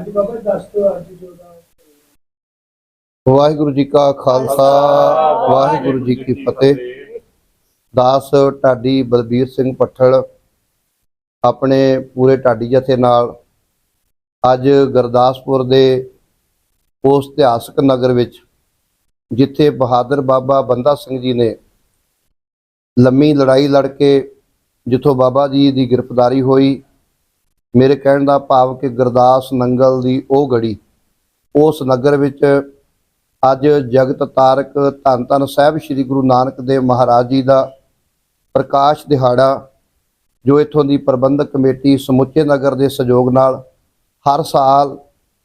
ਹਾਂਜੀ ਬਾਬਾ ਦੱਸ ਦਿਓ ਅੱਜ ਜੋ ਦਾ ਵਾਹਿਗੁਰੂ ਜੀ ਕਾ ਖਾਲਸਾ ਵਾਹਿਗੁਰੂ ਜੀ ਕੀ ਫਤਿਹ। ਦਾਸ ਢਾਡੀ ਬਲਬੀਰ ਸਿੰਘ ਪੱਠਲ ਆਪਣੇ ਪੂਰੇ ਢਾਡੀ ਜਥੇ ਨਾਲ ਅੱਜ ਗੁਰਦਾਸਪੁਰ ਦੇ ਉਸ ਇਤਿਹਾਸਕ ਨਗਰ ਵਿੱਚ ਜਿੱਥੇ ਬਹਾਦਰ ਬਾਬਾ ਬੰਦਾ ਸਿੰਘ ਜੀ ਨੇ ਲੰਮੀ ਲੜਾਈ ਲੜ ਕੇ ਜਿੱਥੋਂ ਬਾਬਾ ਜੀ ਦੀ ਗ੍ਰਿਫਤਾਰੀ ਹੋਈ ਮੇਰੇ ਕਹਿਣ ਦਾ ਭਾਵ ਕਿ ਗੁਰਦਾਸ ਨੰਗਲ ਦੀ ਉਹ ਗੜੀ, ਉਸ ਨਗਰ ਵਿੱਚ ਅੱਜ ਜਗਤ ਤਾਰਕ ਧੰਨ ਧੰਨ ਸਾਹਿਬ ਸ੍ਰੀ ਗੁਰੂ ਨਾਨਕ ਦੇਵ ਮਹਾਰਾਜ ਜੀ ਦਾ ਪ੍ਰਕਾਸ਼ ਦਿਹਾੜਾ, ਜੋ ਇਥੋਂ ਦੀ ਪ੍ਰਬੰਧਕ ਕਮੇਟੀ ਸਮੁੱਚੇ ਨਗਰ ਦੇ ਸਹਿਯੋਗ ਨਾਲ ਹਰ ਸਾਲ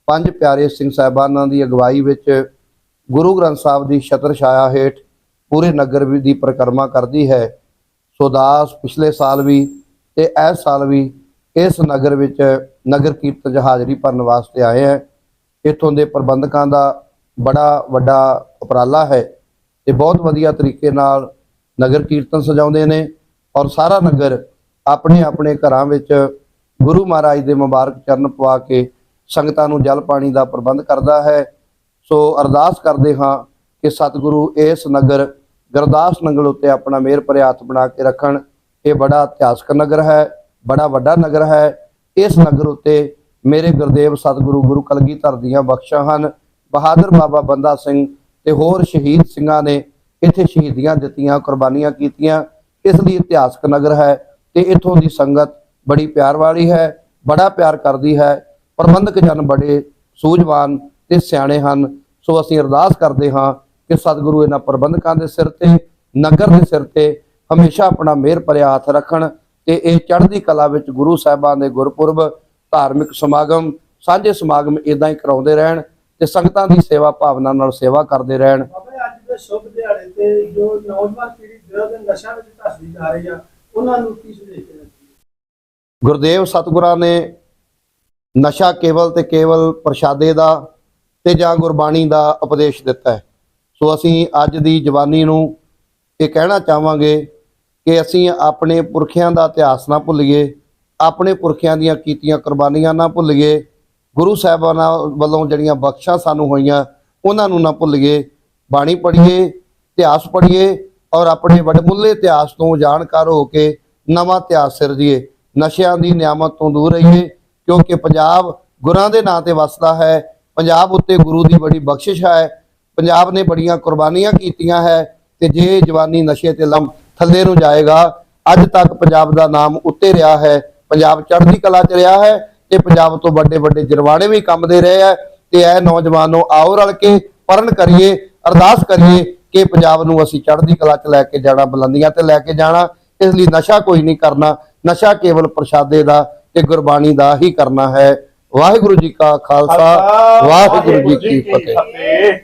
ਪੰਜ ਪਿਆਰੇ ਸਿੰਘ ਸਾਹਿਬਾਨਾਂ ਦੀ ਅਗਵਾਈ ਵਿੱਚ ਗੁਰੂ ਗ੍ਰੰਥ ਸਾਹਿਬ ਦੀ ਛਤਰ ਛਾਇਆ ਹੇਠ ਪੂਰੇ ਨਗਰ ਦੀ ਪਰਿਕਰਮਾ ਕਰਦੀ ਹੈ। ਸੋਦਾਸ ਪਿਛਲੇ ਸਾਲ ਵੀ ਤੇ ਇਸ ਸਾਲ ਵੀ ਇਸ ਨਗਰ ਵਿੱਚ ਨਗਰ ਕੀਰਤਨ 'ਚ ਹਾਜ਼ਰੀ ਭਰਨ ਵਾਸਤੇ ਆਏ ਹੈ ਇਥੋਂ ਦੇ ਪ੍ਰਬੰਧਕਾਂ ਦਾ ਬੜਾ ਵੱਡਾ ਉਪਰਾਲਾ ਹੈ ਤੇ ਬਹੁਤ ਵਧੀਆ ਤਰੀਕੇ ਨਾਲ ਨਗਰ ਕੀਰਤਨ ਸਜਾਉਂਦੇ ਨੇ ਔਰ ਸਾਰਾ ਨਗਰ ਆਪਣੇ ਆਪਣੇ ਘਰਾਂ ਵਿੱਚ ਗੁਰੂ ਮਹਾਰਾਜ ਦੇ ਮੁਬਾਰਕ ਚਰਨ ਪਵਾ ਕੇ ਸੰਗਤਾਂ ਨੂੰ ਜਲ ਪਾਣੀ ਦਾ ਪ੍ਰਬੰਧ ਕਰਦਾ ਹੈ। ਸੋ ਅਰਦਾਸ ਕਰਦੇ ਹਾਂ ਕਿ ਸਤਿਗੁਰੂ ਇਸ ਨਗਰ ਗੁਰਦਾਸ ਨੰਗਲ ਉੱਤੇ ਆਪਣਾ ਮਿਹਰ ਭਰੇ ਹੱਥ ਬਣਾ ਕੇ ਰੱਖਣ। ਇਹ ਬੜਾ ਇਤਿਹਾਸਕ ਨਗਰ ਹੈ। ਬੜਾ ਵੱਡਾ ਨਗਰ ਹੈ। ਇਸ ਨਗਰ ਉੱਤੇ ਮੇਰੇ ਗੁਰਦੇਵ ਸਤਿਗੁਰੂ ਗੁਰੂ ਕਲਗੀਧਰ ਦੀਆਂ ਬਖਸ਼ਾਂ ਹਨ। ਬਹਾਦਰ ਬਾਬਾ ਬੰਦਾ ਸਿੰਘ ਤੇ ਹੋਰ ਸ਼ਹੀਦ ਸਿੰਘਾਂ ਨੇ ਇੱਥੇ ਸ਼ਹੀਦੀਆਂ ਦਿੱਤੀਆਂ, ਕੁਰਬਾਨੀਆਂ ਕੀਤੀਆਂ। ਇਸ ਲਈ ਇਤਿਹਾਸਕ ਨਗਰ ਹੈ ਤੇ ਇੱਥੋਂ ਦੀ ਸੰਗਤ ਬੜੀ ਪਿਆਰ ਵਾਲੀ ਹੈ, ਬੜਾ ਪਿਆਰ ਕਰਦੀ ਹੈ। ਪ੍ਰਬੰਧਕ ਜਨ ਬੜੇ ਸੂਝਵਾਨ ਤੇ ਸਿਆਣੇ ਹਨ। ਸੋ ਅਸੀਂ ਅਰਦਾਸ ਕਰਦੇ ਹਾਂ ਕਿ ਸਤਿਗੁਰੂ ਇਹਨਾਂ ਪ੍ਰਬੰਧਕਾਂ ਦੇ ਸਿਰ ਤੇ, ਨਗਰ ਦੇ ਸਿਰ ਤੇ ਹਮੇਸ਼ਾ ਆਪਣਾ ਮਿਹਰ ਭਰਿਆ ਹੱਥ ਰੱਖਣ। ਤੇ ਇਹ ਚੜ੍ਹਦੀ ਕਲਾ ਵਿੱਚ ਗੁਰੂ ਸਾਹਿਬਾਨ ਦੇ ਗੁਰਪੁਰਬ ਧਾਰਮਿਕ ਸਮਾਗਮ ਸਾਂਝੇ ਸਮਾਗਮ ਇਦਾਂ ਹੀ ਕਰਾਉਂਦੇ ਰਹਿਣ ਤੇ ਸੰਗਤਾਂ ਦੀ ਸੇਵਾ ਭਾਵਨਾ ਨਾਲ ਸੇਵਾ ਕਰਦੇ ਰਹਿਣ। ਅੱਜ ਦੇ ਸ਼ੁਭ ਦਿਹਾੜੇ ਤੇ ਜੋ ਨੌਜਵਾਨ ਪੀੜ੍ਹੀ ਦਿਨੋਂ ਦਿਨ ਨਸ਼ਾ ਵਿੱਚ ਧੱਸਦੀ ਜਾ ਰਹੀ ਆ ਉਹਨਾਂ ਨੂੰ ਕੀ ਸੁਨੇਹ ਦੇਣਾ ਚਾਹੀਦਾ? ਗੁਰਦੇਵ ਸਤਿਗੁਰਾਂ ਨੇ ਨਸ਼ਾ ਕੇਵਲ ਤੇ ਕੇਵਲ ਪ੍ਰਸ਼ਾਦੇ ਦਾ ਤੇ ਜਾਂ ਗੁਰਬਾਣੀ ਦਾ ਉਪਦੇਸ਼ ਦਿੱਤਾ ਹੈ। ਸੋ ਅਸੀਂ ਅੱਜ ਦੀ ਜਵਾਨੀ ਨੂੰ ਇਹ ਕਹਿਣਾ ਚਾਹਾਂਗੇ ਕਿ ਅਸੀਂ ਆਪਣੇ ਪੁਰਖਿਆਂ ਦਾ ਇਤਿਹਾਸ ਨਾ ਭੁੱਲੀਏ, ਆਪਣੇ ਪੁਰਖਿਆਂ ਦੀਆਂ ਕੀਤੀਆਂ ਕੁਰਬਾਨੀਆਂ ਨਾ ਭੁੱਲੀਏ, ਗੁਰੂ ਸਾਹਿਬਾਨਾਂ ਵੱਲੋਂ ਜਿਹੜੀਆਂ ਬਖਸ਼ਾਂ ਸਾਨੂੰ ਹੋਈਆਂ, ਉਹਨਾਂ ਨੂੰ ਨਾ ਭੁੱਲੀਏ, ਬਾਣੀ ਪੜ੍ਹੀਏ, ਇਤਿਹਾਸ ਪੜ੍ਹੀਏ ਔਰ ਆਪਣੇ ਵਡਮੁੱਲੇ ਇਤਿਹਾਸ ਤੋਂ ਜਾਣਕਾਰ ਹੋ ਕੇ ਨਵਾਂ ਇਤਿਹਾਸ ਸਿਰਜੀਏ। ਨਸ਼ਿਆਂ ਦੀ ਨਿਆਮਤ ਤੋਂ ਦੂਰ ਰਹੀਏ, ਕਿਉਂਕਿ ਪੰਜਾਬ ਗੁਰਾਂ ਦੇ ਨਾਂ ਤੇ ਵਸਦਾ ਹੈ, ਪੰਜਾਬ ਉੱਤੇ ਗੁਰੂ ਦੀ ਬੜੀ ਬਖਸ਼ਿਸ਼ ਹੈ, ਪੰਜਾਬ ਨੇ ਬੜੀਆਂ ਕੁਰਬਾਨੀਆਂ ਕੀਤੀਆਂ ਹੈ ਤੇ ਜੇ ਜਵਾਨੀ ਨਸ਼ੇ ਤੇ ਲੰਮ ਥੱਲੇ ਨੂੰ ਜਾਏਗਾ। ਅੱਜ ਤੱਕ ਪੰਜਾਬ ਦਾ ਨਾਮ ਉੱਤੇ ਰਿਹਾ ਹੈ। ਪੰਜਾਬ ਚੜ੍ਹਦੀ ਕਲਾ ਚ ਰਿਹਾ ਹੈ ਤੇ ਪੰਜਾਬ ਤੋਂ ਵੱਡੇ ਵੱਡੇ ਜਰਵਾਣੇ ਵੀ ਕੰਮਦੇ ਰਹੇ ਹੈ। ਤੇ ਇਹ ਨੌਜਵਾਨੋ ਆਓ ਰਲ ਕੇ ਪਰਨ ਕਰੀਏ ਅਰਦਾਸ ਕਰੀਏ ਕਿ ਪੰਜਾਬ ਨੂੰ ਅਸੀਂ ਚੜ੍ਹਦੀ ਕਲਾ ਚ ਲੈ ਕੇ ਜਾਣਾ ਬੁਲੰਦੀਆਂ ਤੇ ਲੈ ਕੇ ਜਾਣਾ। ਇਸ ਲਈ ਨਸ਼ਾ ਕੋਈ ਨਹੀਂ ਕਰਨਾ। ਨਸ਼ਾ ਕੇਵਲ ਪ੍ਰਸ਼ਾਦੇ ਦਾ ਤੇ ਗੁਰਬਾਣੀ ਦਾ ਹੀ ਕਰਨਾ ਹੈ। ਵਾਹਿਗੁਰੂ ਜੀ ਕਾ ਖਾਲਸਾ ਵਾਹਿਗੁਰੂ ਜੀ ਕੀ ਫਤਿਹ।